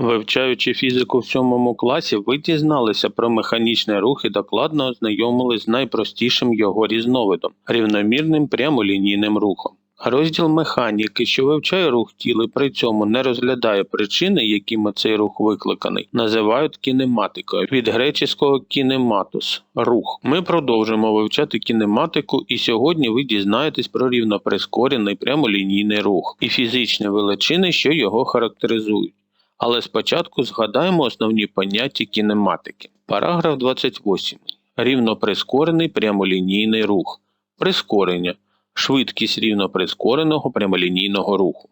Вивчаючи фізику в сьомому класі, ви дізналися про механічний рух і докладно ознайомились з найпростішим його різновидом рівномірним прямолінійним рухом. Розділ механіки, що вивчає рух тіла при цьому не розглядає причини, якими цей рух викликаний, називають кінематикою від греческого кінематус рух. Ми продовжимо вивчати кінематику, і сьогодні ви дізнаєтесь про рівноприскорений прямолінійний рух і фізичні величини, що його характеризують. Але спочатку згадаємо основні поняття кінематики. Параграф 28. Рівноприскорений прямолінійний рух. Прискорення. Швидкість рівноприскореного прямолінійного руху.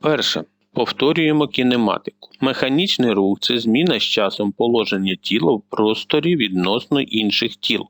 Перше. Повторюємо кінематику. Механічний рух це зміна з часом положення тіла в просторі відносно інших тіл.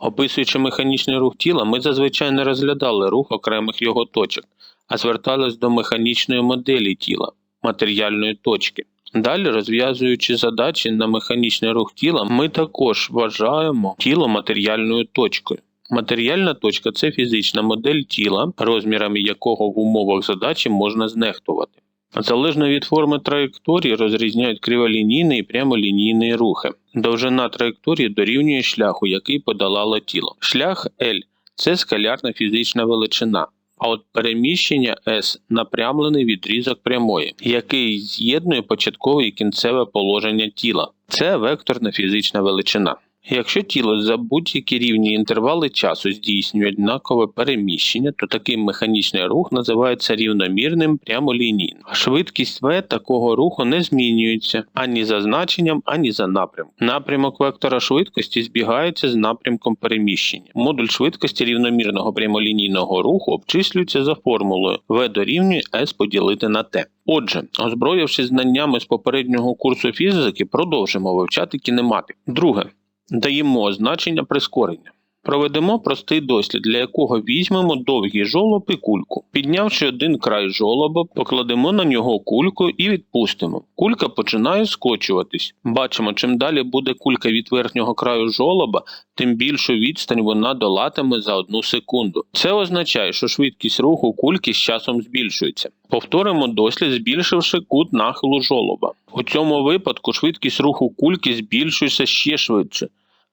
Описуючи механічний рух тіла, ми зазвичай не розглядали рух окремих його точок, а звертались до механічної моделі тіла матеріальної точки. Далі, розв'язуючи задачі на механічний рух тіла, ми також вважаємо тіло матеріальною точкою. Матеріальна точка це фізична модель тіла, розмірами якого в умовах задачі можна знехтувати. Залежно від форми траєкторії розрізняють криволінійний і прямолінійний рухи. Довжина траєкторії дорівнює шляху, який подолало тіло. Шлях L це скалярна фізична величина. А от переміщення S напрямлений відрізок прямої, який з'єднує початкове і кінцеве положення тіла. Це векторна фізична величина. Якщо тіло за будь-які рівні інтервали часу здійснює однакове переміщення, то такий механічний рух називається рівномірним прямолінійним. Швидкість v такого руху не змінюється ані за значенням, ані за напрямком. Напрямок вектора швидкості збігається з напрямком переміщення. Модуль швидкості рівномірного прямолінійного руху обчислюється за формулою v дорівнює s поділити на t. Отже, озброївшись знаннями з попереднього курсу фізики, продовжимо вивчати кінематику. Друге. Даємо значення прискорення. Проведемо простий дослід, для якого візьмемо довгий жолоб і кульку. Піднявши один край жолоба, покладемо на нього кульку і відпустимо. Кулька починає скочуватись. Бачимо, чим далі буде кулька від верхнього краю жолоба, тим більшу відстань вона долатиме за одну секунду. Це означає, що швидкість руху кульки з часом збільшується. Повторимо дослід, збільшивши кут нахилу жолоба. У цьому випадку швидкість руху кульки збільшується ще швидше.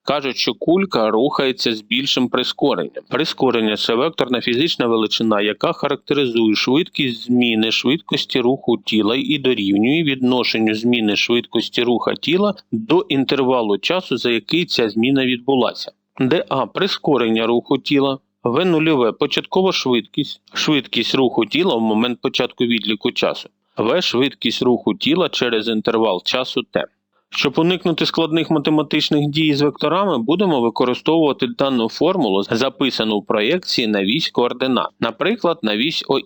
Кажуть, що кулька рухається з більшим прискоренням. Прискорення це векторна фізична величина, яка характеризує швидкість зміни швидкості руху тіла і дорівнює відношенню зміни швидкості руха тіла до інтервалу часу, за який ця зміна відбулася. Де А. Прискорення руху тіла, В. Нульове. Початкова швидкість, швидкість руху тіла в момент початку відліку часу, В. Швидкість руху тіла через інтервал часу Т. Щоб уникнути складних математичних дій з векторами, будемо використовувати дану формулу, записану в проєкції на вісь координат, наприклад, на вісь ОХ.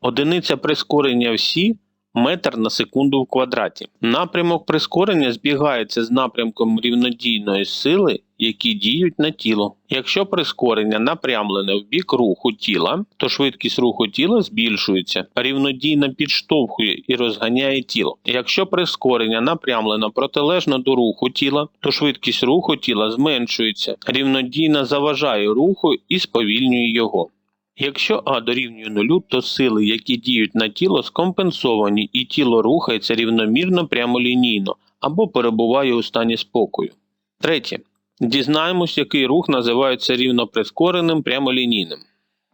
Одиниця прискорення всі метр на секунду в квадраті. Напрямок прискорення збігається з напрямком рівнодійної сили, які діють на тіло. Якщо прискорення напрямлене в бік руху тіла, то швидкість руху тіла збільшується, рівнодійно підштовхує і розганяє тіло. Якщо прискорення напрямлено протилежно до руху тіла, то швидкість руху тіла зменшується, рівнодійно заважає руху і сповільнює його. Якщо А дорівнює нулю, то сили, які діють на тіло, скомпенсовані і тіло рухається рівномірно прямолінійно або перебуває у стані спокою. Третє. Дізнаємось, який рух називається рівноприскореним прямолінійним.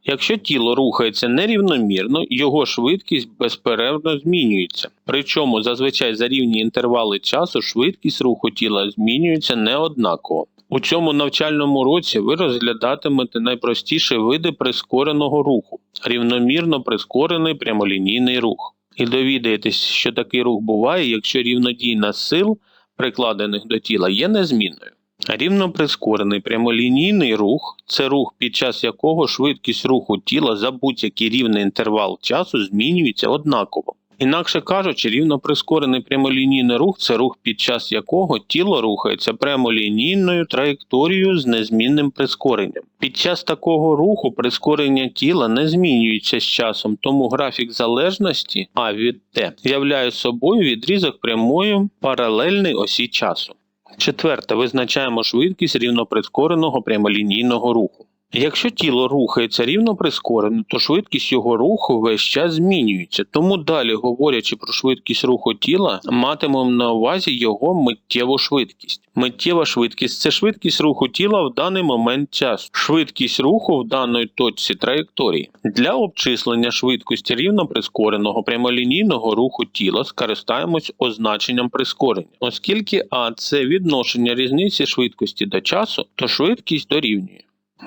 Якщо тіло рухається нерівномірно, його швидкість безперервно змінюється. Причому зазвичай за рівні інтервали часу швидкість руху тіла змінюється неоднаково. У цьому навчальному році ви розглядатимете найпростіші види прискореного руху рівномірно прискорений прямолінійний рух. І довідаєтесь, що такий рух буває, якщо рівнодійна сил, прикладених до тіла, є незмінною. Рівно прискорений прямолінійний рух це рух, під час якого швидкість руху тіла за будь-який рівний інтервал часу змінюється однаково. Інакше кажучи, рівно прискорений прямолінійний рух це рух, під час якого тіло рухається прямолінійною траєкторією з незмінним прискоренням. Під час такого руху прискорення тіла не змінюється з часом, тому графік залежності А від Т являє собою відрізок прямої паралельної осі часу. Четверте, визначаємо швидкість рівноприскореного прямолінійного руху. Якщо тіло рухається рівно прискорено, то швидкість його руху весь час змінюється. Тому далі, говорячи про швидкість руху тіла, матимемо на увазі його миттєву швидкість. Миттєва швидкість це швидкість руху тіла в даний момент часу, швидкість руху в даної точці траєкторії. Для обчислення швидкості рівно прискореного прямолінійного руху тіла скористаємось означенням прискорення, оскільки а це відношення різниці швидкості до часу, то швидкість дорівнює.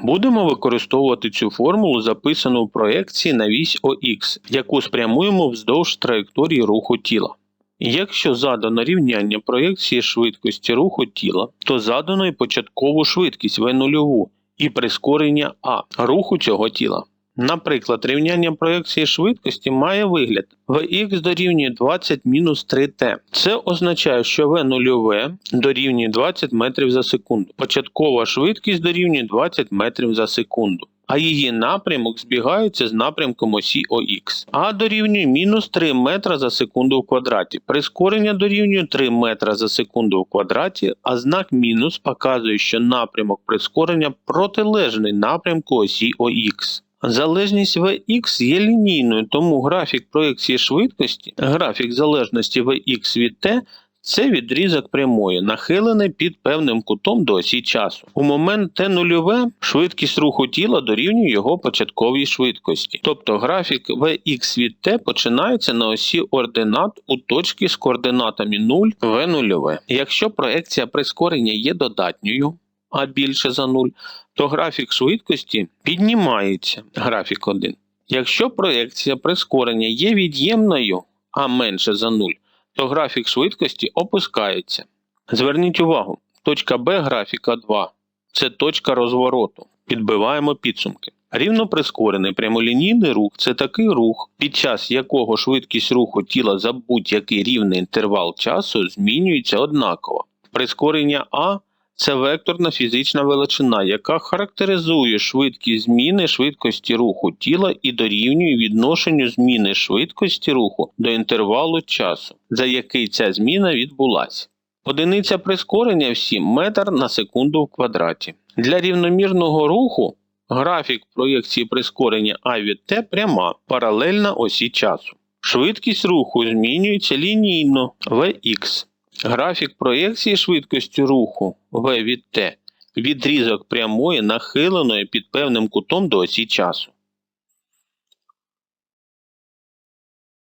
Будемо використовувати цю формулу, записану в проекції на вісь ОХ, яку спрямуємо вздовж траєкторії руху тіла. Якщо задано рівняння проекції швидкості руху тіла, то задано і початкову швидкість В0 і прискорення А руху цього тіла. Наприклад, рівняння проекції швидкості має вигляд Vx дорівнює 20 мінус 3t. Це означає, що V0 дорівнює 20 метрів за секунду. Початкова швидкість дорівнює 20 метрів за секунду. А її напрямок збігається з напрямком осі ОХ. А дорівнює мінус 3 метра за секунду в квадраті. Прискорення дорівнює 3 метра за секунду в квадраті, а знак мінус показує, що напрямок прискорення протилежний напрямку осі ОХ. Залежність Vx є лінійною, тому графік проекції швидкості, графік залежності Vx від t це відрізок прямої, нахилений під певним кутом до осі часу. У момент t0 швидкість руху тіла дорівнює його початковій швидкості. Тобто графік Vx від t починається на осі ординат у точці з координатами 0 v0. Якщо проекція прискорення є додатньою, а більше за 0, то графік швидкості піднімається графік 1. Якщо проекція прискорення є від'ємною, а менше за 0, то графік швидкості опускається. Зверніть увагу, точка Б графіка 2 це точка розвороту. Підбиваємо підсумки. Рівно прискорений прямолінійний рух це такий рух, під час якого швидкість руху тіла за будь-який рівний інтервал часу змінюється однаково. Прискорення А це векторна фізична величина, яка характеризує швидкість зміни швидкості руху тіла і дорівнює відношенню зміни швидкості руху до інтервалу часу, за який ця зміна відбулася. Одиниця прискорення всі метр на секунду в квадраті. Для рівномірного руху графік проєкції прискорення А від Т пряма, паралельна осі часу. Швидкість руху змінюється лінійно Vx. Графік проєкції швидкості руху v від t відрізок прямої нахиленої під певним кутом до осі часу.